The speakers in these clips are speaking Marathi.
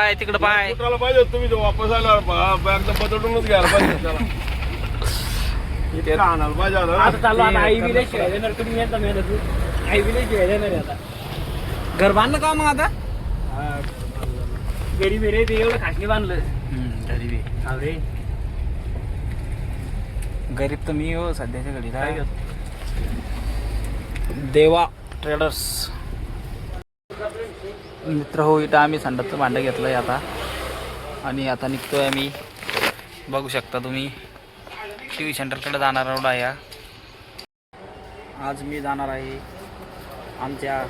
पाय तिकडं पाय. पाहिजे तुम्ही वापस आला बॅग बदलूनच घ्यायला पाहिजे त्याला. आणायला पाहिजे. आता चालू आता आई विले शिवाय देणार तुम्ही येता मेहनत आई विले शिवाय देणार आहे आता. घर बांधलं का मग आता? घरी बिरे ते एवढं खासली बांधलं. गरीबी अरे गरीब तर मी हो सध्याच्या घडीला? देवा ट्रेडर्स मित्र हो इथं आम्ही संडाचं भांडं घेतलं आहे आता. आणि आता निघतोय आम्ही. बघू शकता तुम्ही. टी व्ही सेंटरकडे जाणार आहोत आहे आज मी जाणार आहे आमच्या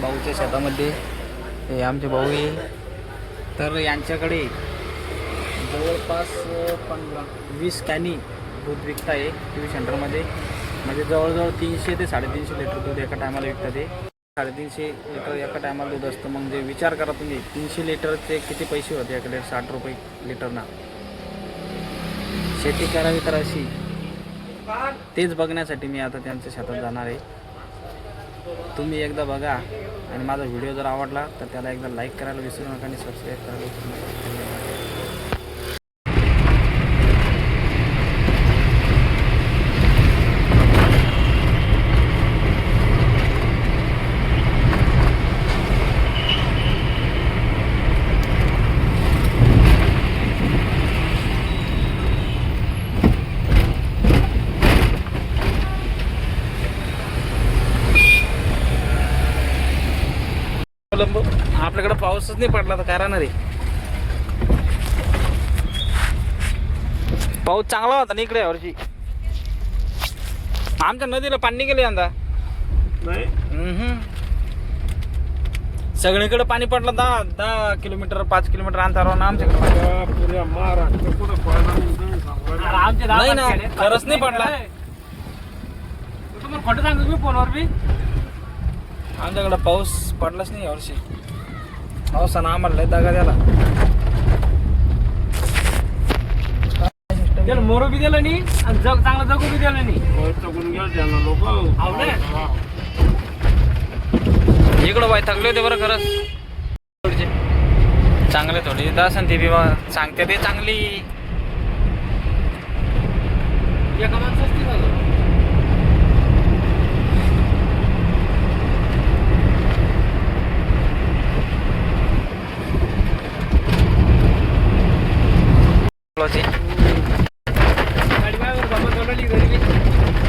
भाऊच्या शेतामध्ये. हे आमचे भाऊ आहे. तर यांच्याकडे जवळपास पंधरा वीस कॅनी दूध विकत आहे टी व्ही सेंटरमध्ये म्हणजे जवळजवळ तीनशे ते साडेतीनशे लिटर दूध एका टायमाला विकतात ते साडेतीनशे लिटर एका टायमाला दूध असतं. मग जे विचार करा तुम्ही तीनशे लिटरचे किती पैसे होते याकडे? साठ रुपये लिटरना. शेती करावी तर अशी. तेच बघण्यासाठी मी आता त्यांच्या शेतात जाणार आहे. तुम्ही एकदा बघा. आणि माझा व्हिडिओ जर आवडला तर त्याला एकदा लाईक करायला विसरू नका आणि सबस्क्राईब करायला विसरू नका. पाऊसच नाही पडला तर काय राहणार आहे? पाऊस चांगला होता ना इकडे यावर्षी आमच्या नदीला पाणी गेले यंदा. नाही? हम्म. सगळीकडे पाणी पडलं दहा दहा किलोमीटर पाच किलोमीटर अंतरावर ना आमच्याकडे नाही ना. खरंच नाही पाणी पडला. खोटं सांगतो मी फोनवर बी. आमच्याकडे पाऊस पडलाच नाही यावर्षी पावसानं आम्हाला लय दगा द्याला त्याला मोरो बी दिलं नाही आणि जग चांगलं जगू बी दिलं नाही? इकडं बाय थकले होते बरं खरंच. थोडीचे चांगले थोडी. इथं असन ती बी बा सांगते ते चांगली. एका माणसाच ते झालं फुलाची. गाडी माझ्यावर जमा कवडली घरी बी.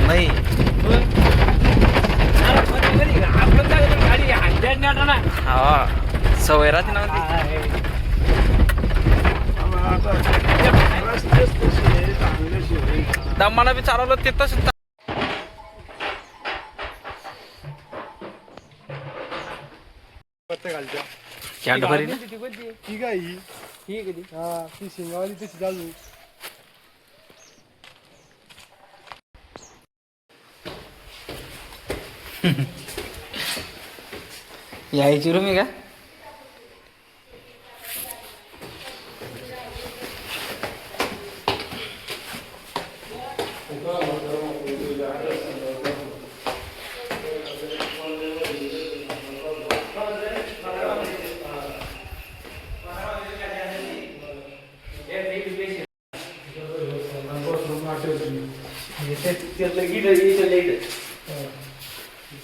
नाही मग? अरे मध्ये घरी आपलं काय करू? गाडी हंड्यात नाही ना हा सवय राहते ना ती. आता रस्तेच तसे आहे, चांगले दमाला बी चालवलं ते तसंच पत्ते घालत्या. कॅडबरी ना ती कोणती? ही काय ही? ही कधी हा, ती शिंगावाली तशी चालू यायची रूम आहे का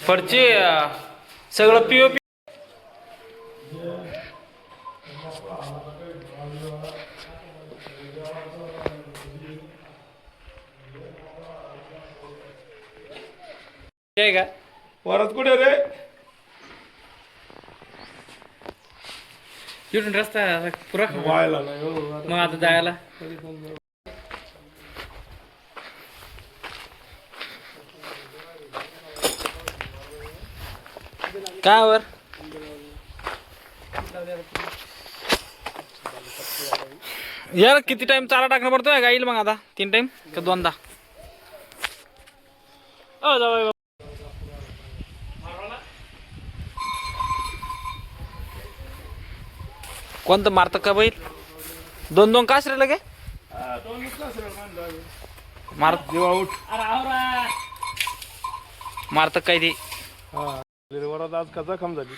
फडची अं, सगळं पिओ पी आहे का परत कुठे रे? इथून रस्ता पुरा. व्हायला नाही हो. मग आता जायला? काय वर यार किती टाइम चारा टाकणं पडतोय? का येईल मग आता. तीन टाइम का दोनदा? कोणतं मारतं का बैल? दोन दोन कास रे लगे? तो नुसता सरळ मांडला आहे. मार जेव्हा उठ. अरे आवरा मारतं काय ते हा. आज कसा कम झाली?